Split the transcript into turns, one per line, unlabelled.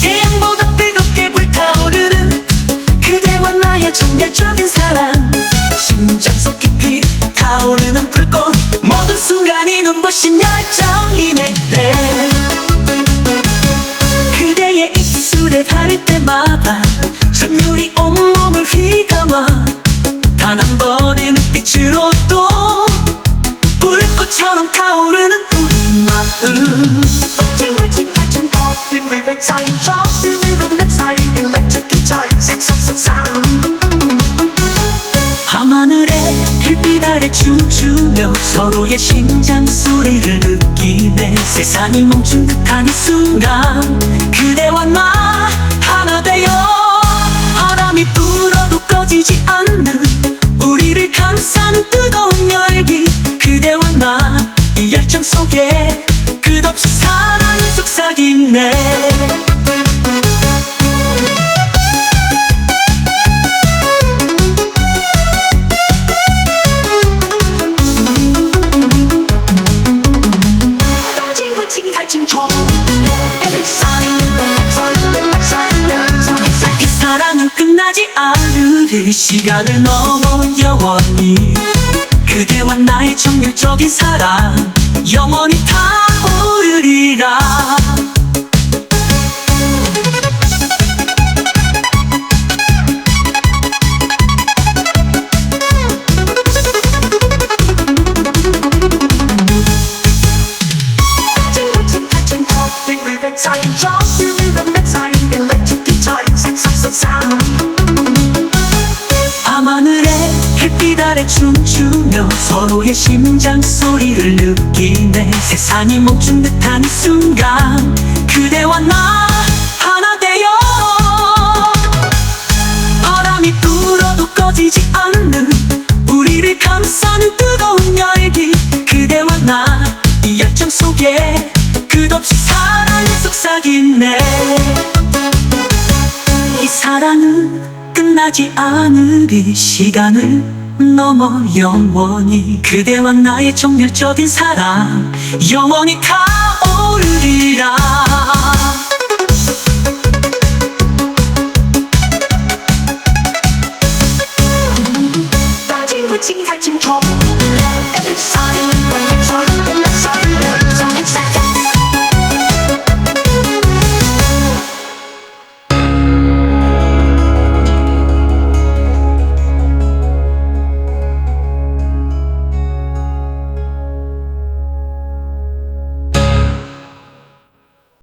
태양보다 뜨겁게 불타오르는 그대와 나의 정열적인 사랑. 심장 속 깊이 타오르는 불꽃. 모든 순간이 눈부신 열정 밤하늘에 햇빛 아래 춤추며 서로의 심장 소리를 느끼네. 세상이 멈춘 듯한 이 순간 그대와 나 하나 되어 좀이 사랑은 끝나지 않으리. 시간을 넘어 영원히. 그대와 나의 정열적인 사랑. 영원히 타오르리라 밤하늘에 햇빛 아래 춤추며 서로의 심장 소리를 느끼네. 세상이 멈춘 듯한 이 순간 그대와 나 하나 되어. 바람이 불어도 꺼지지 않는 우리를 감싸는 뜨거운 열기. 그대와 나 이 열정 속에 끝없이 사랑에 속삭이네 이 사랑은 끝나지 않으리 시간을 넘어 영원히 그대와 나의 정열적인 사랑 영원히 타오르리라. 빠진 붙이기 살지